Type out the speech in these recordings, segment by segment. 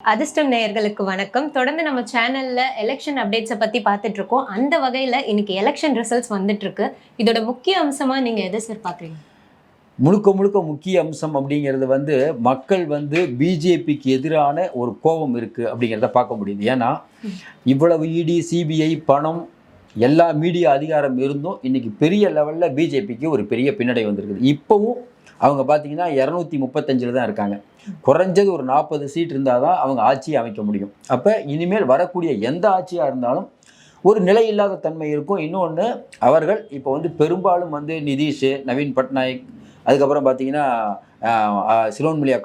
அதிர்ஷ்டம் நேயர்களுக்கு வணக்கம். தொடர்ந்து நம்ம சேனல்ல எலெக்ஷன் அப்டேட்ஸை பத்தி பார்த்துட்டு இருக்கோம் அந்த வகையில இன்னைக்கு எலெக்ஷன் ரிசல்ட்ஸ் வந்துட்டு இருக்கு இதோட முக்கிய அம்சமா நீங்க எதை சார் பாக்குறீங்க முழுக்க முழுக்க முக்கிய அம்சம் அப்படிங்கிறது வந்து மக்கள் வந்து பிஜேபிக்கு எதிரான ஒரு கோபம் இருக்குது அப்படிங்கிறத பார்க்க முடியுது. ஏன்னா இவ்வளவு இடி சிபிஐ பணம் எல்லா மீடியா அதிகாரம் இருந்தும் இன்னைக்கு பெரிய லெவலில் பிஜேபிக்கு ஒரு பெரிய பின்னடை வந்திருக்குது. இப்போவும் அவங்க பார்த்தீங்கன்னா இரநூத்தி முப்பத்தஞ்சில் தான் இருக்காங்க. குறைஞ்சது ஒரு நாற்பது சீட் இருந்தால் தான் அவங்க ஆட்சியை அமைக்க முடியும். அப்போ இனிமேல் வரக்கூடிய எந்த ஆட்சியாக இருந்தாலும் ஒரு நிலையில்லாத தன்மை இருக்கும். இன்னொன்று அவர்கள் இப்போ வந்து பெரும்பாலும் வந்து நிதிஷ் நவீன் பட்நாயக் அதுக்கப்புறம் பார்த்தீங்கன்னா சிலோன்மொழி ஆஹ்,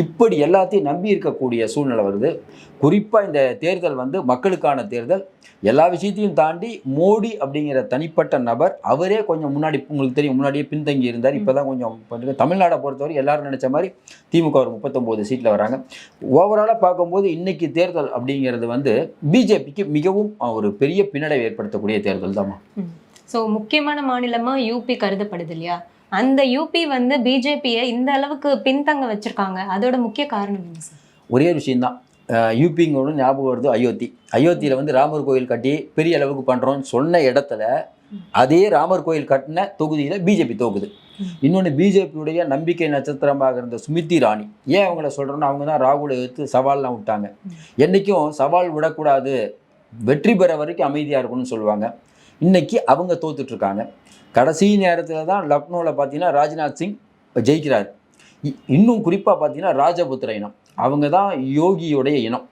இப்படி எல்லாத்தையும் நம்பி இருக்கக்கூடிய சூழ்நிலை வருது. குறிப்பாக இந்த தேர்தல் வந்து மக்களுக்கான தேர்தல். எல்லா விஷயத்தையும் தாண்டி மோடி அப்படிங்கிற தனிப்பட்ட நபர் அவரே கொஞ்சம் முன்னாடி உங்களுக்கு தெரியும் முன்னாடியே பின்தங்கி இருந்தார். இப்போ தான் கொஞ்சம் தமிழ்நாடை பொறுத்தவரை எல்லாரும் நினச்ச மாதிரி திமுக ஒரு முப்பத்தொம்போது சீட்டில் வராங்க. ஓவராலாக பார்க்கும்போது இன்னைக்கு தேர்தல் அப்படிங்கிறது வந்து பிஜேபிக்கு மிகவும் ஒரு பெரிய பின்னடைவை ஏற்படுத்தக்கூடிய தேர்தல் தாம்மா. ஸோ முக்கியமான மாநிலமா யூபி கருதப்படுது இல்லையா? அந்த யூபி வந்து பிஜேபியை இந்த அளவுக்கு பின்தங்க வச்சிருக்காங்க. அதோட முக்கிய காரணம் என்ன சார் ஒரே ஒரு விஷயம்தான் யூபிங்கோட ஞாபகம் வருது அயோத்தி. அயோத்தியில் வந்து ராமர் கோயில் கட்டி பெரிய அளவுக்கு பண்ணுறோம்னு சொன்ன இடத்துல அதே ராமர் கோயில் கட்டின தொகுதியில் பிஜேபி தோக்குது. இன்னொன்று பிஜேபியுடைய நம்பிக்கை நட்சத்திரமாக இருந்த சுமித்தி ராணி. ஏன் அவங்கள சொல்கிறோன்னா அவங்க தான் ராகுலை எடுத்து சவால்லாம் விட்டாங்க. என்றைக்கும் சவால் விடக்கூடாது. வெற்றி பெற வரைக்கும் அமைதியாக இருக்கணும்னு சொல்லுவாங்க. இன்றைக்கி அவங்க தோத்துட்ருக்காங்க. கடைசி நேரத்தில் தான் லக்னோவில் பார்த்தீங்கன்னா ராஜ்நாத் சிங் ஜெயிக்கிறார். இ- இன்னும் குறிப்பாக பார்த்தீங்கன்னா ராஜபுத்திர இனம். அவங்க தான் யோகியுடைய இனம்.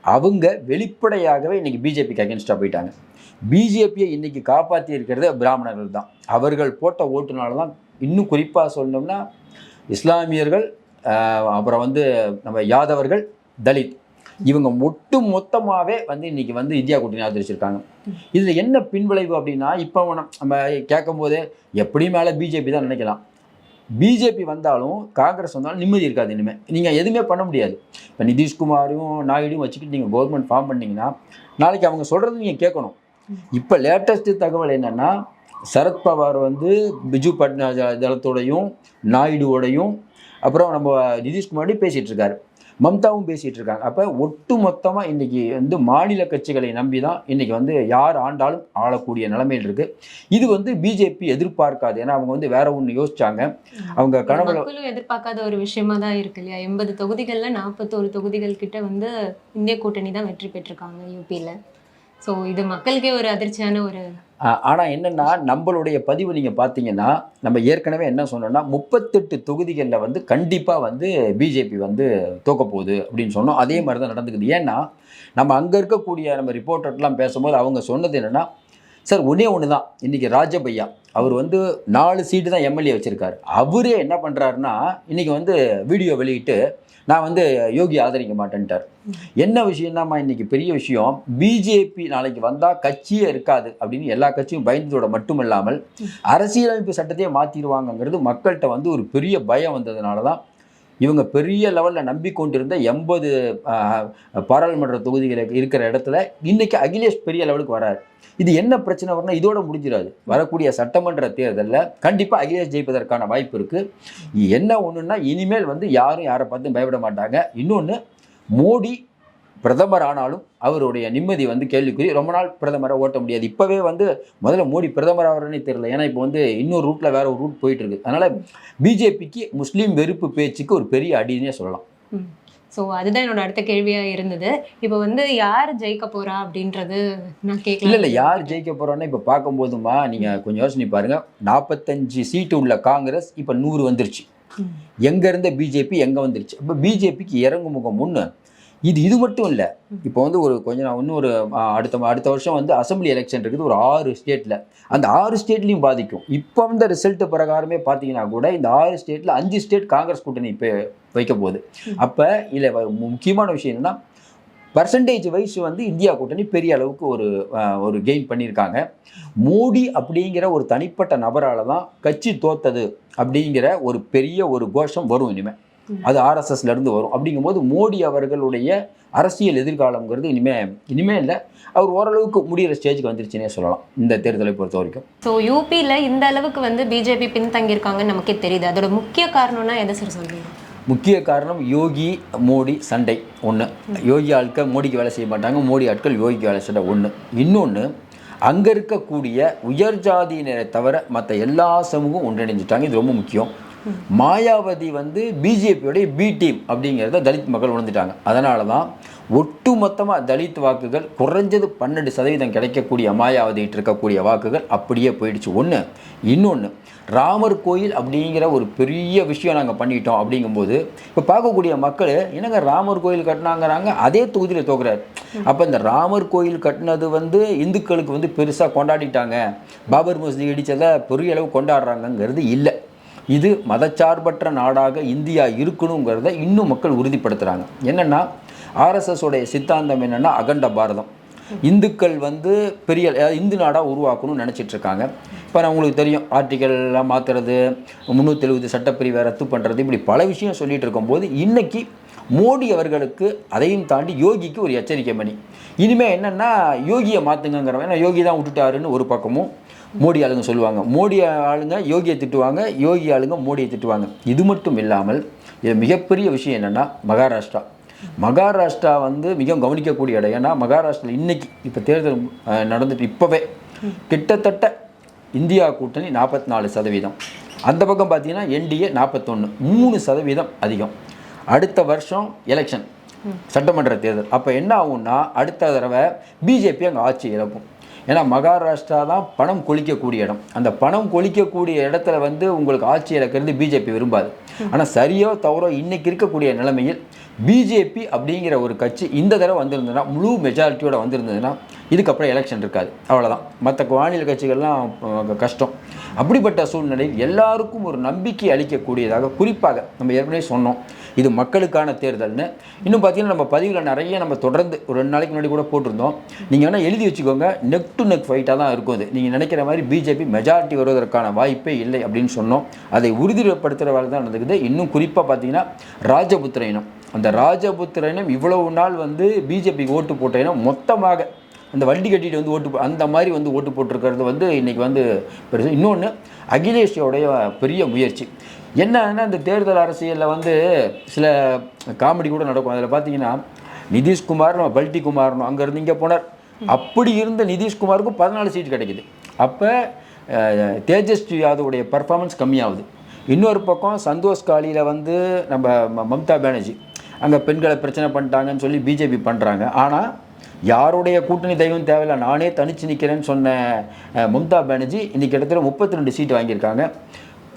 அவங்க வெளிப்படையாகவே இன்றைக்கி பிஜேபிக்கு அகேன்ஸ்டாக போயிட்டாங்க. பிஜேபியை இன்றைக்கி காப்பாற்றி இருக்கிறது பிராமணர்கள் தான். அவர்கள் போட்ட ஓட்டுனால தான் இன்னும் குறிப்பாக சொல்லணும்னா இஸ்லாமியர்கள் அப்புறம் வந்து நம்ம யாதவர்கள் தலித் இவங்க ஒட்டு மொத்தமாகவே வந்து இன்னைக்கு வந்து இந்தியா கூட்டணி ஆதரிச்சிருக்காங்க. இதில் என்ன பின்விளைவு அப்படின்னா இப்போ நம்ம கேட்கும் போதே எப்படியும் மேலே பிஜேபி தான் நினைக்கலாம். பிஜேபி வந்தாலும் காங்கிரஸ் வந்தாலும் நிம்மதி இருக்காது இனிமேல் நீங்கள் எதுவுமே பண்ண முடியாது. இப்போ நிதிஷ்குமாரும் நாயுடும் வச்சுக்கிட்டு நீங்கள் கவர்மெண்ட் ஃபார்ம் பண்ணிங்கன்னா நாளைக்கு அவங்க சொல்கிறது நீங்கள் கேட்கணும். இப்போ லேட்டஸ்ட்டு தகவல் என்னென்னா சரத்பவார் வந்து பிஜு பட்னா தளத்தோடையும் நாயுடுவோடையும் அப்புறம் நம்ம நிதிஷ்குமாரோடையும் பேசிகிட்டு இருக்காரு. மம்தாவும் பேசிகிட்டு இருக்காங்க. அப்போ ஒட்டு மொத்தமாக இன்றைக்கி வந்து மாநில கட்சிகளை நம்பி தான் இன்றைக்கி வந்து யார் ஆண்டாலும் ஆளக்கூடிய நிலைமையில் இருக்குது இது வந்து பிஜேபி எதிர்பார்க்காது. ஏன்னா அவங்க வந்து வேற ஒன்று யோசிச்சாங்க. அவங்க கனவுல எதிர்பார்க்காத ஒரு விஷயமா தான் இருக்கு இல்லையா? எண்பது தொகுதிகள்ல நாற்பத்தோரு தொகுதிகள் கிட்ட வந்து இந்திய கூட்டணி தான் வெற்றி பெற்றிருக்காங்க யூபியில் ஸோ இது மக்களுக்கே ஒரு அதிர்ச்சியான ஒரு ஆனால் என்னென்னா நம்மளுடைய பதிவு நீங்கள் பார்த்தீங்கன்னா நம்ம ஏற்கனவே என்ன சொன்னோம்னா முப்பத்தெட்டு தொகுதிகளில் வந்து கண்டிப்பாக வந்து பிஜேபி வந்து தோக்க போகுது அப்படின்னு சொன்னோம். அதே மாதிரி தான் நடந்துக்குது. ஏன்னா நம்ம அங்கே இருக்கக்கூடிய நம்ம ரிப்போர்ட்டர்லாம் பேசும்போது அவங்க சொன்னது என்னென்னா சார் ஒன்றே ஒன்று தான் இன்றைக்கி ராஜபையா அவர் வந்து நாலு சீட்டு தான் எம்எல்ஏ வச்சுருக்காரு. அவரே என்ன பண்ணுறாருன்னா இன்றைக்கி வந்து வீடியோ வெளியிட்டு நான் வந்து யோகி ஆதரிக்க மாட்டேன்ட்டார். என்ன விஷயம்னாமா இன்றைக்கி பெரிய விஷயம் பிஜேபி நாளைக்கு வந்தால் கட்சியே இருக்காது அப்படின்னு எல்லா கட்சியும் பயந்ததோட மட்டும் இல்லாமல் அரசியலமைப்பு சட்டத்தையே மாற்றிடுவாங்கங்கிறது மக்கள்கிட்ட வந்து ஒரு பெரிய பயம் வந்ததுனால தான் இவங்க பெரிய லெவலில் நம்பிக்கொண்டிருந்த எண்பது பாராளுமன்ற தொகுதிகள் இருக்கிற இடத்துல இன்னைக்கு அகிலேஷ் பெரிய லெவலுக்கு வராரு. இது என்ன பிரச்சனை வரணும் இதோட முடிஞ்சிடாது. வரக்கூடிய சட்டமன்ற தேர்தலில் கண்டிப்பாக அகிலேஷ் ஜெயிப்பதற்கான வாய்ப்பு இருக்குது என்ன ஒன்றுன்னா இனிமேல் வந்து யாரும் யாரை பார்த்தும் பயப்பட மாட்டாங்க. இன்னொன்று மோடி பிரதமர் ஆனாலும் அவருடைய நிம்மதி வந்து கேள்விக்குறி. ரொம்ப நாள் பிரதமரை ஓட்ட முடியாது. இப்போவே வந்து முதல்ல மோடி பிரதமர் ஆகிறனே தெரியல. ஏன்னா இப்போ வந்து இன்னொரு ரூட்டில் வேற ஒரு ரூட் போயிட்டு இருக்கு அதனால பிஜேபிக்கு முஸ்லீம் வெறுப்பு பேச்சுக்கு ஒரு பெரிய அடினே சொல்லலாம். ஸோ அதுதான் என்னோட அடுத்த கேள்வியா இருந்தது. இப்போ வந்து யார் ஜெயிக்க போறா அப்படின்றது நான் இல்லை கேட்கல இல்லை. யார் ஜெயிக்க போகிறோன்னா இப்போ பார்க்கும்போதுமா நீங்கள் கொஞ்சம் யோசனை பாருங்க. நாற்பத்தஞ்சு சீட்டு உள்ள காங்கிரஸ் இப்போ நூறு வந்துருச்சு. எங்க இருந்த பிஜேபி எங்கே வந்துருச்சு? இப்போ பிஜேபிக்கு இறங்கு முகம் ஒன்று இது இது மட்டும் இல்லை. இப்போ வந்து ஒரு கொஞ்சம் நான் இன்னும் ஒரு அடுத்த அடுத்த வருஷம் வந்து அசெம்பிளி எலெக்ஷன் இருக்குது ஒரு ஆறு ஸ்டேட்டில் அந்த ஆறு ஸ்டேட்லையும் பாதிக்கும். இப்போ வந்த ரிசல்ட் பிரகாரமே பார்த்தீங்கன்னா கூட இந்த ஆறு ஸ்டேட்டில் அஞ்சு ஸ்டேட் காங்கிரஸ் கூட்டணி இப்போ வைக்க போகுது. அப்போ இதில் முக்கியமான விஷயம் என்னன்னா பர்சன்டேஜ் வைஸ் வந்து இந்தியா கூட்டணி பெரிய அளவுக்கு ஒரு ஒரு கெயின் பண்ணியிருக்காங்க. மோடி அப்படிங்கிற ஒரு தனிப்பட்ட நபரால் தான் கட்சி தோத்தது அப்படிங்கிற ஒரு பெரிய ஒரு கோஷம் வரும் இனிமேல் அது ஆர்எஸ்எஸ்ல இருந்து வரும். அப்படிங்கும்போது மோடி அவர்களுடைய அரசியல் எதிர்காலங்கிறது இனிமே இனிமே இல்லை. அவர் ஓரளவுக்கு முடிகிற ஸ்டேஜுக்கு வந்துருச்சுன்னே சொல்லலாம். இந்த தேர்தலை பொறுத்த வரைக்கும். ஸோ யூபியில் இந்த அளவுக்கு வந்து பிஜேபி பின்தங்கியிருக்காங்கன்னு நமக்கே தெரியுது. அதோட முக்கிய காரணம்னா எதை சார் சொல்றீங்க? முக்கிய காரணம் யோகி மோடி சண்டை ஒன்று யோகி ஆட்கள் மோடிக்கு வேலை செய்ய மாட்டாங்க. மோடி ஆட்கள் யோகிக்கு வேலை செய்ய ஒன்று இன்னொன்று அங்கே இருக்கக்கூடிய உயர் ஜாதியினரை தவிர மற்ற எல்லா சமூகம் ஒன்றிணைஞ்சிட்டாங்க. இது ரொம்ப முக்கியம். மாயாவதி வந்து பிஜேபியோடைய பி டீம் அப்படிங்கிறத தலித் மக்கள் உணர்ந்துட்டாங்க. அதனால தான் ஒட்டுமொத்தமாக தலித் வாக்குகள் குறைஞ்சது பன்னெண்டு சதவீதம் கிடைக்கக்கூடிய மாயாவதிட்டு இருக்கக்கூடிய வாக்குகள் அப்படியே போயிடுச்சு. ஒன்று இன்னொன்று ராமர் கோயில் அப்படிங்கிற ஒரு பெரிய விஷயம் நாங்கள் பண்ணிட்டோம் அப்படிங்கும்போது இப்போ பார்க்கக்கூடிய மக்கள் என்னங்க ராமர் கோயில் கட்டினாங்கிறாங்க? அதே தொகுதியில் தோக்குறாரு. அப்போ இந்த ராமர் கோயில் கட்டினது வந்து இந்துக்களுக்கு வந்து பெருசாக கொண்டாடிட்டாங்க. பாபர் மசூதி இடித்ததை பெரிய அளவு கொண்டாடுறாங்கங்கிறது இல்லை. இது மதச்சார்பற்ற நாடாக இந்தியா இருக்கணுங்கிறத இன்னும் மக்கள் உறுதிப்படுத்துகிறாங்க என்னென்னா ஆர்எஸ்எஸ் உடைய சித்தாந்தம் என்னென்னா அகண்ட பாரதம். இந்துக்கள் வந்து பெரிய இந்து நாடாக உருவாக்கணும்னு நினச்சிட்டு இருக்காங்க. இப்போ நான் உங்களுக்கு தெரியும் ஆர்டிக்கல்லாம் மாற்றுறது முந்நூற்றி எழுபது சட்டப்பிரிவை ரத்து பண்ணுறது இப்படி பல விஷயம் சொல்லிட்டு இருக்கும்போது இன்றைக்கி மோடி அவர்களுக்கு அதையும் தாண்டி யோகிக்கு ஒரு எச்சரிக்கை மணி. இனிமேல் என்னென்னா யோகியை மாற்றுங்கிறவன் ஏன்னா யோகி தான் விட்டுட்டாருன்னு ஒரு பக்கமும் மோடி ஆளுங்க சொல்லுவாங்க. மோடி ஆளுங்க யோகியை திட்டுவாங்க யோகி ஆளுங்க மோடியை திட்டுவாங்க. இது மட்டும் இல்லாமல் இது மிகப்பெரிய விஷயம் என்னென்னா மகாராஷ்டிரா. மகாராஷ்டிரா வந்து மிகவும் கவனிக்கக்கூடிய இடம். ஏன்னா மகாராஷ்டிரா இன்னைக்கு இப்போ தேர்தல் நடந்துட்டு இப்போவே கிட்டத்தட்ட இந்தியா கூட்டணி நாற்பத்தி நாலு சதவீதம். அந்த பக்கம் பார்த்தீங்கன்னா என்டிஏ நாற்பத்தொன்று மூணு சதவீதம் அதிகம். அடுத்த வருஷம் எலெக்ஷன் சட்டமன்ற தேர்தல். அப்போ என்ன ஆகும்னா அடுத்த தடவை பிஜேபி அங்கே ஆட்சி இழக்கும். ஏன்னா மகாராஷ்டிரா தான் பணம் கொளிக்கக்கூடிய இடம். அந்த பணம் கொளிக்கக்கூடிய இடத்துல வந்து உங்களுக்கு ஆட்சி இழக்கிறது பிஜேபி விரும்பாது. ஆனால் சரியோ தவறோ இன்றைக்கி இருக்கக்கூடிய நிலைமையில் பிஜேபி அப்படிங்கிற ஒரு கட்சி இந்த தடவை வந்திருந்ததுன்னா முழு மெஜாரிட்டியோட வந்திருந்ததுன்னா இதுக்கப்புறம் எலெக்ஷன் இருக்காது. அவ்வளோதான் மற்ற மாநில கட்சிகள்லாம் கஷ்டம். அப்படிப்பட்ட சூழ்நிலையில் எல்லாருக்கும் ஒரு நம்பிக்கை அளிக்கக்கூடியதாக குறிப்பாக நம்ம ஏற்கனவே சொன்னோம். இது மக்களுக்கான தேர்தல்னு. இன்னும் பார்த்தீங்கன்னா நம்ம பதிவில் நிறைய நம்ம தொடர்ந்து ஒரு ரெண்டு நாளைக்கு முன்னாடி கூட போட்டிருந்தோம். நீங்கள் வேணால் எழுதி வச்சுக்கோங்க. நெக் டு நெக் ஃபைட்டாக தான் இருக்கும் அது. நீங்கள் நினைக்கிற மாதிரி பிஜேபி மெஜாரிட்டி வருவதற்கான வாய்ப்பே இல்லை அப்படின்னு சொன்னோம். அதை உறுதிப்படுத்துகிற வேலை தான் நடந்துக்குது. இன்னும் குறிப்பாக பார்த்தீங்கன்னா ராஜபுத்திர இனம். அந்த ராஜபுத்திர இனம் இவ்வளவு நாள் வந்து பிஜேபிக்கு ஓட்டு போட்ட இனம் மொத்தமாக அந்த வண்டி கட்டிட்டு வந்து ஓட்டு போ- அந்த மாதிரி வந்து ஓட்டு போட்டிருக்கிறது வந்து இன்றைக்கி வந்து பெருசு. இன்னொன்று அகிலேஷோடைய பெரிய முயற்சி. என்னன்னா இந்த தேர்தல் அரசியலில் வந்து சில காமெடி கூட நடக்கும். அதில் பார்த்தீங்கன்னா நிதிஷ்குமார் நம்ம பல்டி குமார்னு அங்கேருந்து இங்கே போனார். அப்படி இருந்த நிதிஷ்குமாருக்கும் பதினாலு சீட் கிடைக்குது. அப்போ தேஜஸ்வி யாதவுடைய பர்ஃபார்மன்ஸ் கம்மியாகுது. இன்னொரு பக்கம் சந்தோஷ் காலியில் வந்து நம்ம ம- மம்தா பானர்ஜி. அங்கே பெண்களை பிரச்சனை பண்ணிட்டாங்கன்னு சொல்லி பிஜேபி பண்ணுறாங்க ஆனால் யாருடைய கூட்டணி தெய்வம் தேவையில்லை. நானே தனிச்சு நிற்கிறேன்னு சொன்ன மம்தா பானர்ஜி இன்றைக்கி இடத்துல முப்பத்தி ரெண்டு சீட் வாங்கியிருக்காங்க.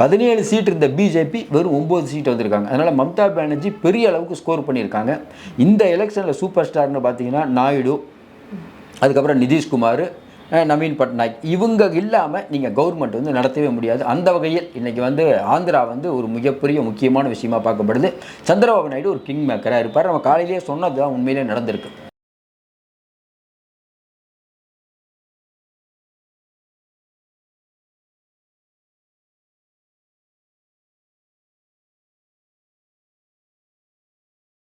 பதினேழு சீட் இருந்த பிஜேபி வெறும் ஒம்பது சீட் வந்திருக்காங்க. அதனால் மம்தா பானர்ஜி பெரிய அளவுக்கு ஸ்கோர் பண்ணியிருக்காங்க. இந்த எலெக்ஷனில் சூப்பர் ஸ்டார்னு பார்த்தீங்கன்னா நாயுடு அதுக்கப்புறம் நிதிஷ்குமார் நவீன் பட்நாயக். இவங்க இல்லாமல் நீங்கள் கவர்மெண்ட் வந்து நடத்தவே முடியாது. அந்த வகையில் இன்றைக்கி வந்து ஆந்திரா வந்து ஒரு மிகப்பெரிய முக்கியமான விஷயமா பார்க்கப்படுது. சந்திரபாபு நாயுடு ஒரு கிங் மேக்கராக இருப்பார். நம்ம காலையிலேயே சொன்னது தான் உண்மையிலே நடந்திருக்கு.